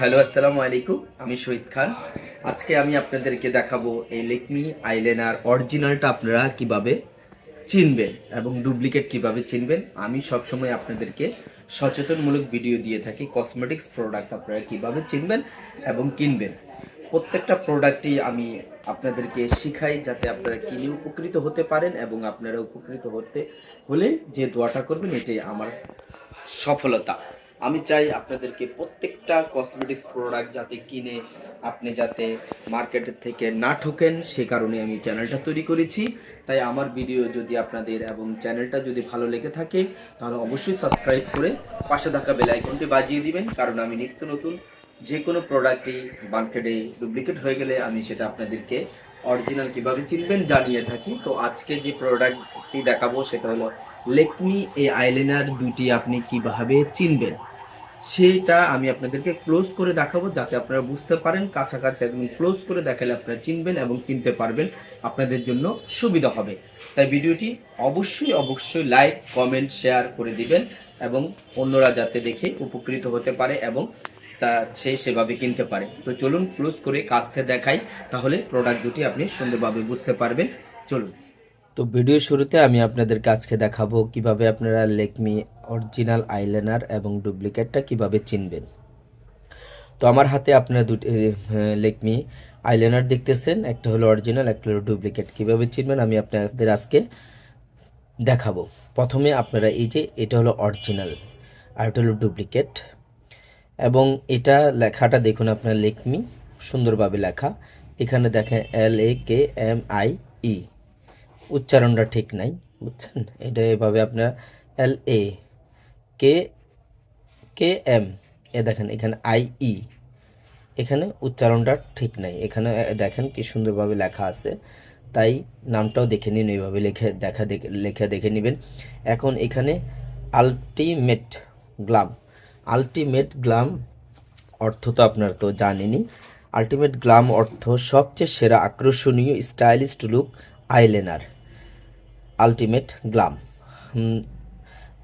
Hello, আসসালামু আলাইকুম। আমি শহীদ খান। আজকে আমি আপনাদেরকে দেখাবো এই লেকমি আইলেনার অরিজিনালটা আপনারা কীভাবে চিনবেন এবং ডুপ্লিকেট কীভাবে চিনবেন। আমি সবসময় আপনাদেরকে সচেতনমূলক ভিডিও দিয়ে থাকি কসমেটিক্স প্রোডাক্ট আপনারা কীভাবে চিনবেন এবং কিনবেন। প্রত্যেকটা প্রোডাক্টই আমি আপনাদেরকে শিখাই যাতে আপনারা কিনে উপকৃত হতে পারেন এবং আপনারা উপকৃত হতে হলে যে দোয়াটা করবেন, এটাই আমার সফলতা। আমি চাই আপনাদেরকে প্রত্যেকটা কসমেটিক্স প্রোডাক্ট যাতে কিনে আপনি যাতে মার্কেটের থেকে না ঠোকেন, সে কারণে আমি চ্যানেলটা তৈরি করেছি। তাই আমার ভিডিও যদি আপনাদের এবং চ্যানেলটা যদি ভালো লেগে থাকে, তাহলে অবশ্যই সাবস্ক্রাইব করে পাশে থাকা বেল আইকনটি বাজিয়ে দিবেন। কারণ আমি নিত্য নতুন যে কোনো প্রোডাক্টই মার্কেটে ডুপ্লিকেট হয়ে গেলে আমি সেটা আপনাদেরকে অরিজিনাল কীভাবে চিনবেন জানিয়ে থাকি। তো আজকে যে প্রোডাক্টটি দেখাবো, সেটা হলো লেকমি এই আইলাইনার দুটি আপনি কীভাবে চিনবেন? সেটা আমি আপনাদেরকে ক্লোজ করে দেখাবো যাতে আপনারা বুঝতে পারেন। কাছাকাছি একদম ক্লোজ করে দেখালে আপনারা চিনবেন এবং কিনতে পারবেন। আপনাদের জন্য সুবিধা হবে। তাই ভিডিওটি অবশ্যই অবশ্যই লাইক কমেন্ট শেয়ার করে দিবেন এবং অন্যরা যাতে দেখে উপকৃত হতে পারে এবং তা সে সেভাবে কিনতে পারে। তো চলুন ক্লোজ করে কাছতে দেখাই, তাহলে প্রোডাক্ট দুটি আপনি সুন্দরভাবে বুঝতে পারবেন। চলুন। তো ভিডিও শুরুতে আমি আপনাদেরকে আজকে দেখাবো কীভাবে আপনারা লেকমি অরিজিনাল আইলাইনার এবং ডুপ্লিকেটটা কীভাবে চিনবেন? তো আমার হাতে আপনারা দুটি লেকমি আইলাইনার দেখতেছেন, একটা হলো অরিজিনাল, একটা হলো ডুপ্লিকেট। কীভাবে চিনবেন? আমি আপনাদের আজকে দেখাবো। প্রথমে আপনারা এই যে, এটা হলো অরিজিনাল, আর এটা হলো ডুপ্লিকেট। এবং এটা লেখাটা দেখুন আপনার লেকমি সুন্দরভাবে লেখা। এখানে দেখেন এল এ কে এম আই ই উচ্চারণটা ঠিক নাই, বুঝছেন? এটা এভাবে আপনার এল এ কে কে এম এ দেখেন, এখানে আই ই এখানে উচ্চারণটা ঠিক নাই। এখানে দেখেন কি সুন্দরভাবে লেখা আছে। তাই নামটাও দেখে নিন, এইভাবে লিখে, দেখা দেখে, লেখা দেখে নেবেন। এখন এখানে আলটিমেট গ্লাম আলটিমেট গ্লাম অর্থ তো আপনার তো জানেনই। আলটিমেট গ্লাম অর্থ সবচেয়ে সেরা আকর্ষণীয় stylist look eyeliner ultimate glam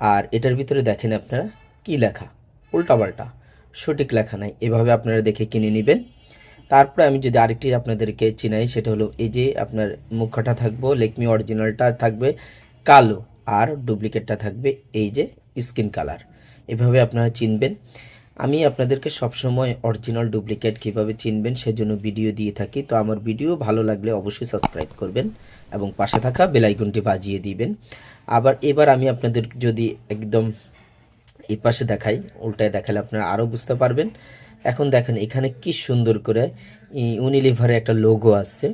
আর এটার ভিতরে দেখেন আপনারা কি লেখা? উল্টাপাল্টা। সঠিক লেখা নাই। এভাবে আপনারা দেখে কিনে নেবেন। তারপরে আমি যদি আরেকটি আপনাদেরকে চিনাই, সেটা হলো এই যে আপনার মুখটা থাকব লেকমি অরিজিনালটা থাকবে কালো আর ডুপ্লিকেটটা থাকবে এই যে স্কিন কালার এভাবে আপনারা চিনবেন। আমি আপনাদেরকে সবসময় অরিজিনাল ডুপ্লিকেট কীভাবে চিনবেন সেজন্য ভিডিও দিয়ে থাকি। তো আমার ভিডিও ভালো লাগলে অবশ্যই সাবস্ক্রাইব করবেন এবং পাশে থাকা বেলাইকনটি বাজিয়ে দিবেন। আবার এবার আমি আপনাদের যদি একদম এই পাশে দেখাই, উল্টায় দেখালে আপনারা আরও বুঝতে পারবেন। এখন দেখেন, এখানে কি সুন্দর করে ইউনিলিভারে একটা লোগো আছে।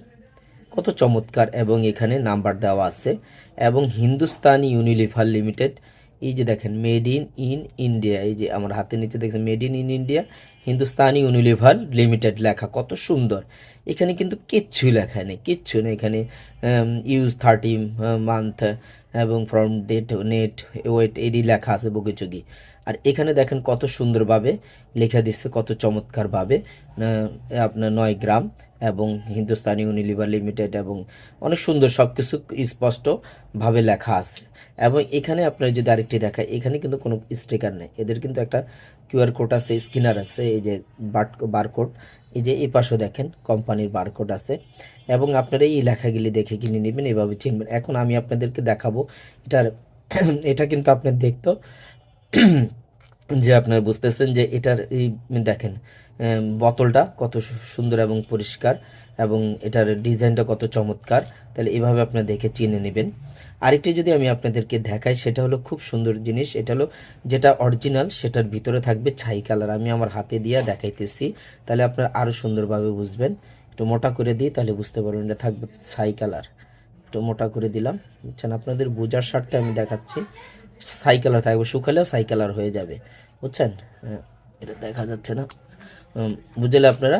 কত চমৎকার, এবং এখানে নাম্বার দেওয়া আছে। এবং হিন্দুস্তানি ইউনিলিভার লিমিটেড এই যে দেখেন মেড ইন ইন ইন্ডিয়া এই যে আমার হাতের নিচে দেখছেন made in in India Hindustani Unilever limited লেখা, কত সুন্দর। এখানে কিন্তু কিচ্ছুই লেখা নেই, কিচ্ছু নেই। এখানে ইউজ থার্টি মান্থ এবং ফ্রম ডেট নেট ওয়েট এডি লেখা আছে বগিচুগি। আর এখানে দেখেন কত সুন্দরভাবে লেখা দিচ্ছে, কত চমৎকারভাবে আপনার নয় গ্রাম, এবং হিন্দুস্তানি ইউনিলিভার লিমিটেড এবং অনেক সুন্দর সব কিছু স্পষ্টভাবে লেখা আছে। এবং এখানে আপনার যদি আরেকটি দেখায়, এখানে কিন্তু কোনো স্টিকার নেই। এদের কিন্তু একটা কিউআর কোড আছে স্ক্যানার আছে, এই যে বারকোড, এই যে এই পাশেও দেখেন কোম্পানির বারকোড আছে, এবং আপনারা এই লেখাগুলি দেখে কিনে নেবেন, এভাবে চিনবেন। এখন আমি আপনাদেরকে দেখাবো, এটার, এটা কিন্তু আপনার দেখতো, যে আপনারা বুঝতেছেন যে এটার এই, দেখেন বোতলটা কত সুন্দর এবং পরিষ্কার এবং এটার ডিজাইনটা কত চমৎকার। তাহলে এভাবে আপনারা দেখে চিনে নেবেন। আরেকটি যদি আমি আপনাদেরকে দেখাই, সেটা হলো খুব সুন্দর জিনিস। এটা হলো যেটা অরিজিনাল, সেটার ভিতরে থাকবে ছাই কালার। আমি আমার হাতে দিয়ে দেখাইতেছি। তাহলে আপনারা আরও সুন্দরভাবে বুঝবেন। একটু মোটা করে দিই, তাহলে বুঝতে পারবেন এটা থাকবে ছাই কালার। একটু মোটা করে দিলাম। বুঝছেন? আপনাদের বোঝার স্বার্থে আমি দেখাচ্ছি। ছাই কালার থাকবে, শুকালেও ছাই কালার হয়ে যাবে। বুঝছেন? এটা দেখা যাচ্ছে না। বুঝলে আপনারা?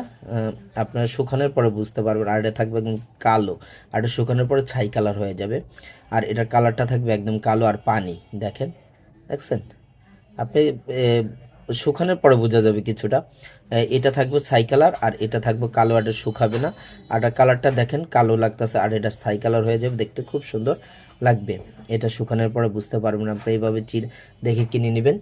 আপনারা শুকানোর পরে বুঝতে পারবেন, আর এটা থাকবে একদম কালো, আর এটা শুকানোর পরে ছাই কালার হয়ে যাবে, আর এটার কালারটা থাকবে একদম কালো আর পানি, দেখেন, দেখছেন? আপনি শুকানোর পরে বোঝা যাবে কিছুটা এটা থাকবে ছাই কালার, আর এটা থাকবে কালো, আর এটা শুকাবে না, আর এটা কালারটা দেখেন, কালো লাগতেছে, আর এটা ছাই কালার হয়ে যাবে, দেখতে খুব সুন্দর লাগবে, এটা শুকানোর পরে বুঝতে পারবেন আপনি, এইভাবে চির, দেখে কিনে নেবেন।